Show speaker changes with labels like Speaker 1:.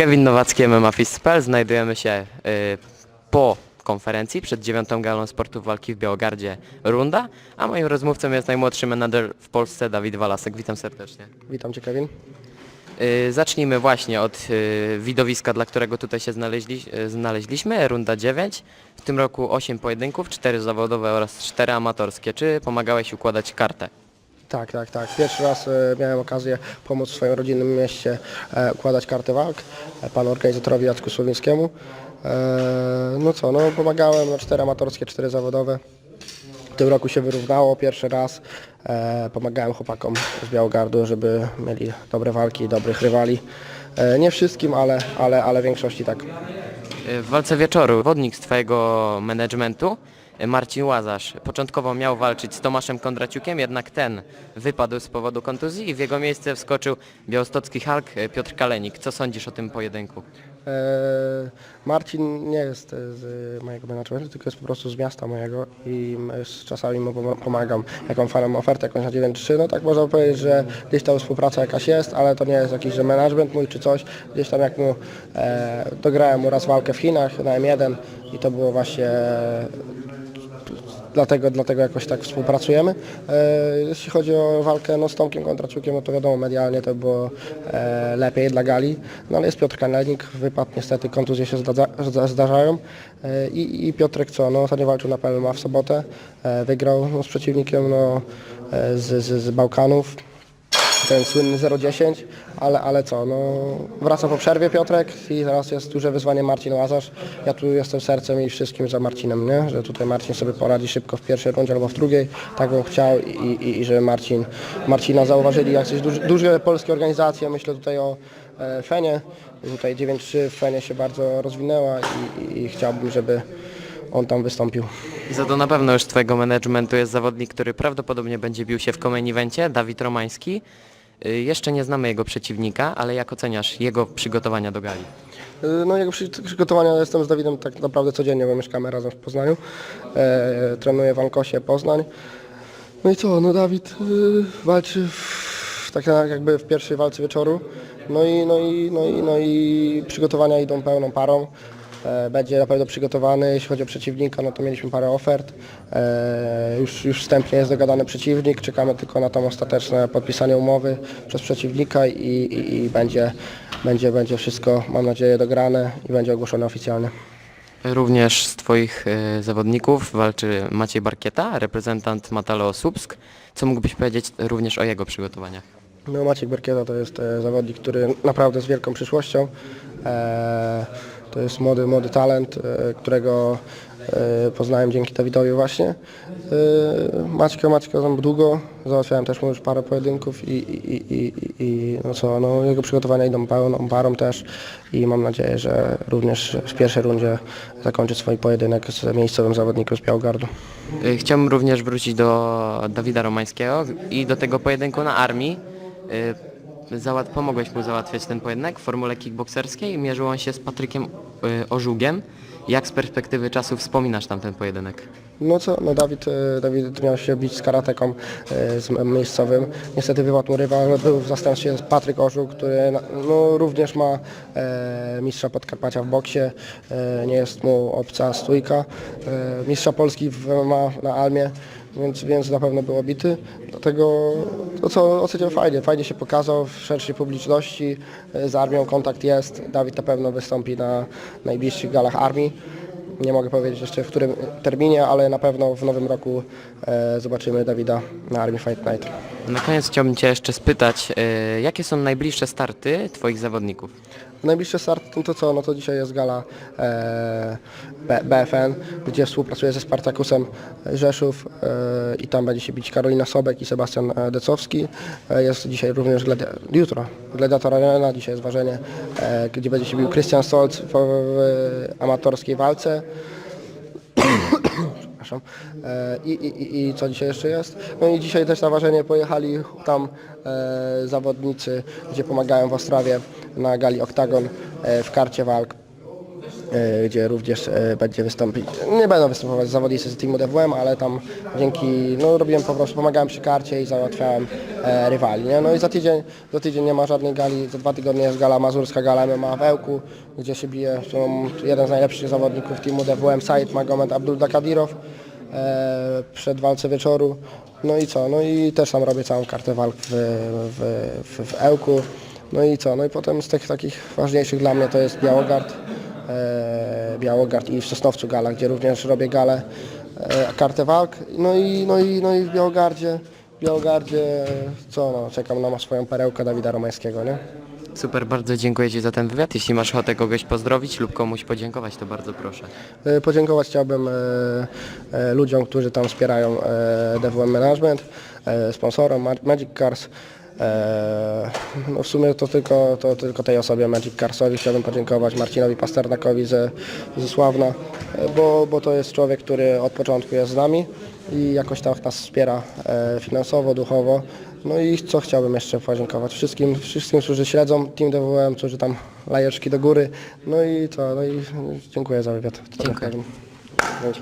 Speaker 1: Kevin Nowacki, MMA Fist.pl. Znajdujemy się y, po konferencji przed dziewiątą galą sportów walki w Białogardzie Runda, a moim rozmówcą jest najmłodszy menadżer w Polsce Dawid Walasek. Witam serdecznie.
Speaker 2: Witam Cię Kevin.
Speaker 1: Y, Zacznijmy właśnie od y, widowiska, dla którego tutaj się znaleźli, y, znaleźliśmy. Runda 9. W tym roku 8 pojedynków, 4 zawodowe oraz 4 amatorskie. Czy pomagałeś układać kartę?
Speaker 2: Tak, tak, tak. Pierwszy raz e, miałem okazję pomóc w swoim rodzinnym mieście e, układać kartę walk e, panu organizatorowi Jacku Słowińskiemu. No co, no pomagałem, no cztery amatorskie, cztery zawodowe. W tym roku się wyrównało pierwszy raz. Pomagałem chłopakom z Białogardu, żeby mieli dobre walki, dobrych rywali. Nie wszystkim, ale, ale, ale większości tak.
Speaker 1: W walce wieczoru wodnik z Twojego managementu, Marcin Łazarz, początkowo miał walczyć z Tomaszem Kondraciukiem, jednak ten wypadł z powodu kontuzji i w jego miejsce wskoczył białostocki Hulk y, Piotr Kalenik. Co sądzisz o tym pojedynku?
Speaker 2: E, Marcin nie jest e, z mojego managementu, tylko jest po prostu z miasta mojego i czasami mu pom- pomagam. Jak mam fajną ofertę jakąś na 9-3, no tak można powiedzieć, że gdzieś tam współpraca jakaś jest, ale to nie jest jakiś że management mój czy coś. Gdzieś tam jak mu e, dograłem mu raz walkę w Chinach na M1 i to było właśnie dlatego, dlatego jakoś tak współpracujemy. E, jeśli chodzi o walkę no, z Tomkiem Kontraciukiem, no to wiadomo, medialnie to było e, lepiej dla gali, no ale jest Piotr Kalenik, wypadł niestety, kontuzje się zdarza, zda- zdarzają. E, i, i Piotrek co, no ostatnio walczył na PLMA w sobotę, wygrał no, z przeciwnikiem no, z, z, z Bałkanów, ten słynny 0,10, ale, ale co, no wraca po przerwie Piotrek i teraz jest duże wyzwanie Marcin Łazarz. Ja tu jestem sercem i wszystkim za Marcinem, nie? że tutaj Marcin sobie poradzi szybko w pierwszej rundzie albo w drugiej, tak bym chciał i, i, i żeby Marcin, Marcina zauważyli jakieś duże, duże polskie organizacje, myślę tutaj o e, Fenie, tutaj 9-3 w Fenie się bardzo rozwinęła i, i, i chciałbym, żeby on tam wystąpił.
Speaker 1: Za to na pewno już Twojego managementu jest zawodnik, który prawdopodobnie będzie bił się w evencie, Dawid Romański. Y, Jeszcze nie znamy jego przeciwnika, ale jak oceniasz jego przygotowania do gali?
Speaker 2: Y, No jego przy- przygotowania jestem z Dawidem tak naprawdę codziennie, bo mieszkamy razem w Poznaniu. E, trenuję w Ankosie Poznań. No i co, no Dawid y, walczy w, tak jakby w pierwszej walce wieczoru. No i, no i, no i, no i przygotowania idą pełną parą. E, będzie na pewno przygotowany, jeśli chodzi o przeciwnika, no to mieliśmy parę ofert. E, już, już wstępnie jest dogadany przeciwnik, czekamy tylko na to ostateczne podpisanie umowy przez przeciwnika i, i, i będzie, będzie, będzie wszystko, mam nadzieję, dograne i będzie ogłoszone oficjalnie.
Speaker 1: Również z Twoich y, zawodników walczy Maciej Barkieta, reprezentant Matalo Słupsk. Co mógłbyś powiedzieć również o jego przygotowaniach?
Speaker 2: No Maciek Berkieta to jest e, zawodnik, który naprawdę z wielką przyszłością. E, to jest młody, młody talent, e, którego e, poznałem dzięki Dawidowi właśnie. E, Maćka, Maćka znam długo, załatwiałem też mu już parę pojedynków i, i, i, i, no co, no jego przygotowania idą pełną parą też i mam nadzieję, że również w pierwszej rundzie zakończy swój pojedynek z miejscowym zawodnikiem z Białogardu.
Speaker 1: Y, Chciałbym również wrócić do Dawida Romańskiego i do tego pojedynku na armii. Y, Załat pomogłeś mu załatwiać ten pojedynek w formule kickbokserskiej. Mierzył on się z Patrykiem y. Jak z perspektywy czasu wspominasz tam ten pojedynek?
Speaker 2: No co, no Dawid, e, Dawid miał się bić z karateką e, z miejscowym. Niestety wypadł mu rywal, no, był w zastępstwie Patryk Orzuk, który no, również ma e, mistrza Podkarpacia w boksie, e, nie jest mu obca stójka. E, mistrza Polski w, ma na Almie, więc, więc na pewno był obity. Dlatego to co oceniam fajnie, fajnie się pokazał w szerszej publiczności, e, z armią kontakt jest. Dawid na pewno wystąpi na najbliższych galach armii. Nie mogę powiedzieć jeszcze w którym terminie, ale na pewno w nowym roku e, zobaczymy Dawida na Army Fight Night.
Speaker 1: Na koniec chciałbym Cię jeszcze spytać, y, jakie są najbliższe starty Twoich zawodników?
Speaker 2: Najbliższy start no to co, no to dzisiaj jest gala e, B, BFN, gdzie współpracuję ze Spartakusem Rzeszów e, i tam będzie się bić Karolina Sobek i Sebastian e, Decowski. E, jest dzisiaj również gladia, jutro Gladiator Arena, dzisiaj jest ważenie, e, gdzie będzie się bił Christian Stolz w, w amatorskiej walce. Przepraszam. E, I, i, i- co dzisiaj jeszcze jest? No i dzisiaj też na ważenie pojechali tam e, zawodnicy, gdzie pomagają w Ostrawie na gali Oktagon e, w karcie walk. E, gdzie również e, będzie wystąpić, nie będą występować zawodnicy z teamu DWM, ale tam dzięki, no robiłem po prostu, pomagałem przy karcie i załatwiałem e, rywali, nie? No i za tydzień, za tydzień nie ma żadnej gali, za dwa tygodnie jest gala mazurska, gala MMA w Ełku, gdzie się bije są jeden z najlepszych zawodników teamu DWM, Said Magomed Abdul Dakadirow e, przed walce wieczoru. No i co? No i też tam robię całą kartę walk w, w, w, w Ełku. No i co? No i potem z tych takich ważniejszych dla mnie to jest Białogard. Białogard i w Sosnowcu Gala, gdzie również robię galę, e, kartę walk. No i, no i, no i w Białogardzie, w Białogardzie co no, czekam na swoją perełkę Dawida Romańskiego, nie?
Speaker 1: Super, bardzo dziękuję Ci za ten wywiad. Jeśli masz ochotę kogoś pozdrowić lub komuś podziękować, to bardzo proszę.
Speaker 2: E, Podziękować chciałbym e, ludziom, którzy tam wspierają DWM Management, sponsorom Ma- Magic Cars. No w sumie to tylko, to tylko tej osobie Magic Carsowi chciałbym podziękować, Marcinowi Pasternakowi ze, ze Sławna, bo, bo to jest człowiek, który od początku jest z nami i jakoś tak nas wspiera e, finansowo, duchowo. No i co chciałbym jeszcze podziękować wszystkim, wszystkim, którzy śledzą Team DWM, którzy tam lajeczki do góry. No i co, no i dziękuję za wywiad.
Speaker 1: Dziękuję.
Speaker 2: Dzięki.